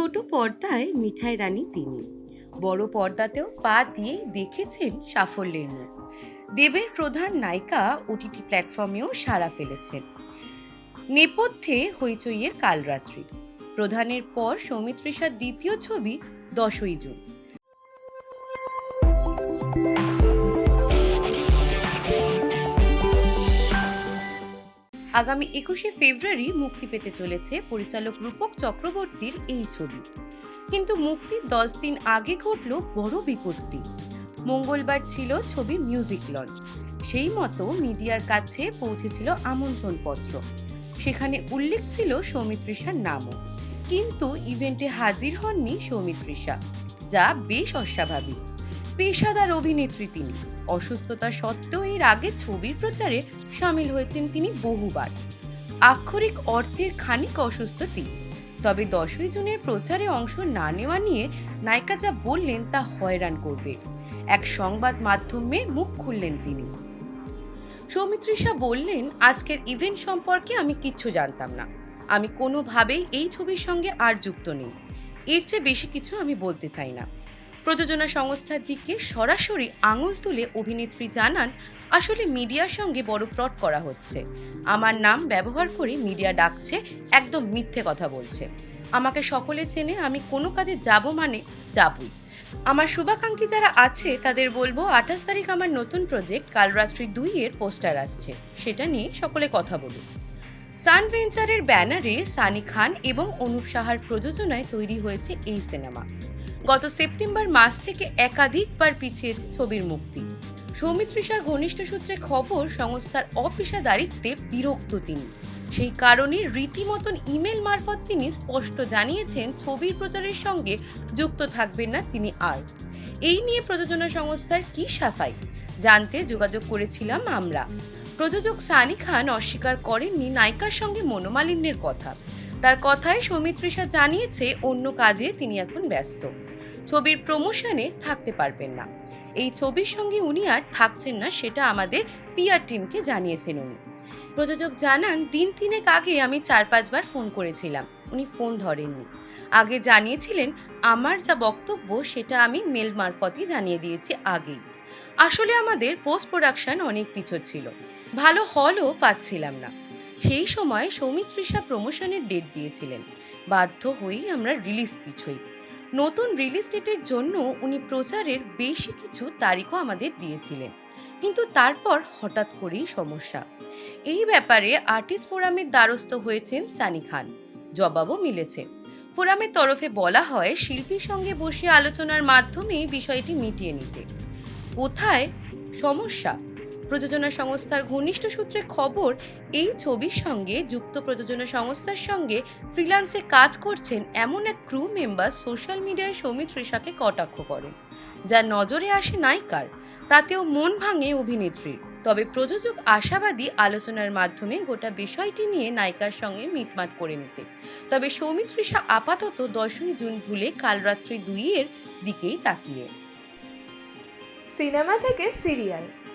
ছোট পর্দায় মিঠাই রানী তিনি। বড় পর্দাতেও পা দিয়ে দেখেছেন সাফল্যের মুখ। দেবের প্রধান নায়িকা ওটিটি প্ল্যাটফর্মেও সাড়া ফেলেছেন। নেপথ্যে হইচইয়ের কালরাত্রি। প্রধানের পর সৌমিত্রিষার দ্বিতীয় ছবি দশই জুন। আগামী একুশে ফেব্রুয়ারি মুক্তি পেতে চলেছে পরিচালক রূপক চক্রবর্তীর এই ছবি। কিন্তু মুক্তির দশ দিন আগে ঘটল বড় বিপত্তি। মঙ্গলবার ছিল ছবি মিউজিক লঞ্চ। সেই মতো মিডিয়ার কাছে পৌঁছেছিল আমন্ত্রণপত্র। সেখানে উল্লেখ ছিল সৌমিত্রিষার নামও। কিন্তু ইভেন্টে হাজির হননি সৌমিত্রিষা যা বেশ অস্বাভাবিক। পেশাদার অভিনেত্রী তিনি। অসুস্থতা সত্ত্বেও এর আগে ছবির প্রচারে সামিল হয়েছেন তিনি বহুবার। আক্ষরিক অর্থের খানিক অসুস্থ তিনি। তবে দশই জুনের প্রচারে অংশ না নেওয়া নিয়ে নায়িকা যা বললেন তা হয়রান করবে। এক সংবাদ মাধ্যমে মুখ খুললেন তিনি। সৌমিত্রিষা বললেন, আজকের ইভেন্ট সম্পর্কে আমি কিচ্ছু জানতাম না। আমি কোনোভাবেই এই ছবির সঙ্গে আর যুক্ত নেই। এর চেয়ে বেশি কিছু আমি বলতে চাই না। প্রযোজনা সংস্থার দিকে সরাসরি আঙুল তুলে অভিনেত্রী জানান, আসলে মিডিয়ার সঙ্গে বড় ফ্রড করা হচ্ছে। আমার নাম ব্যবহার করে মিডিয়া ডাকছে, একদম মিথ্যে কথা বলছে। আমাকে সকলে চেনে আমি কোনো কাজে যাব মানে যাবই। আমার শুভাকাঙ্ক্ষী যারা আছে, তাদের বলব আঠাশ তারিখ আমার নতুন প্রজেক্ট কাল রাত্রি দুই এর পোস্টার আসছে। সেটা নিয়ে সকলে কথা বলুন। সান ভেঞ্চারের ব্যানারে সানি খান এবং অনুপ সাহার প্রযোজনায় তৈরি হয়েছে এই সিনেমা। গত সেপ্টেম্বর মাস থেকে একাধিকবার পিছিয়েছে ছবির মুক্তি। সৌমিত্রিষার ঘনিষ্ঠ সূত্রে খবর, সংস্থার অপেশাদারিত্বে বিরক্ত তিনি। সেই কারণে রীতিমতন ইমেল মারফত তিনি স্পষ্ট জানিয়েছেন, ছবির প্রচারের সঙ্গে যুক্ত থাকবেন না তিনি আর। এই নিয়ে প্রযোজনা সংস্থার কি সাফাই? জানতে যোগাযোগ করেছিলাম আমরা। প্রযোজক সানি খান অস্বীকার করেননি নায়িকার সঙ্গে মনোমালিন্যের কথা। তার কথায় সৌমিত্রিষা জানিয়েছে, অন্য কাজে তিনি এখন ব্যস্ত। ছবির প্রমোশনে থাকতে পারবেন না। এই ছবির সঙ্গে উনি আর থাকছেন না, সেটা আমাদের পিআর টিমকে জানিয়েছেন উনি। প্রযোজক জানান, দিন তিনেক আগে আমি চার পাঁচবার ফোন করেছিলাম। উনি ফোন ধরেননি। আগে জানিয়েছিলেন, আমার যা বক্তব্য সেটা আমি মেল মারফতই জানিয়ে দিয়েছি আগেই। আসলে আমাদের পোস্ট প্রোডাকশন অনেক পিছর ছিল। ভালো হলও পাচ্ছিলাম না। সেই সময় সৌমিত্রিষা প্রমোশনের ডেট দিয়েছিলেন। বাধ্য হয়েই আমরা রিলিজ পিছই। নতুন রিলিজ ডেটের জন্য উনি প্রচারের বেশি কিছু তারিখও আমাদের দিয়েছিলেন। কিন্তু তারপর হঠাৎ করেই সমস্যা। এই ব্যাপারে আর্টিস্ট ফোরামের দ্বারস্থ হয়েছেন সানি খান। জবাবও মিলেছে। ফোরামের তরফে বলা হয়, শিল্পীর সঙ্গে বসে আলোচনার মাধ্যমে বিষয়টি মিটিয়ে নিতে। কোথায়? সমস্যা। প্রযোজনা সংস্থার ঘনিষ্ঠ সূত্রে খবর, এই ছবির সঙ্গে যুক্ত প্রযোজনা সংস্থার সঙ্গে ফ্রিল্যান্সে কাজ করছেন এমন এক ক্রু মেম্বার সোশ্যাল মিডিয়ায় সৌমিত্রিষাকে কটাক্ষ করেন যা নজরে আসে নায়িকার। তাতেও মন ভাঙে অভিনেত্রীর। তবে প্রযোজক আশাবাদী আলোচনার মাধ্যমে গোটা বিষয়টি নিয়ে নায়িকার সঙ্গে মিটমাট করে নিতে। তবে সৌমিত্রিষা আপাতত দশই জুন ভুলে কালরাত্রি দুইয়ের দিকেই তাকিয়ে। সিনেমা থেকে সিরিয়াল।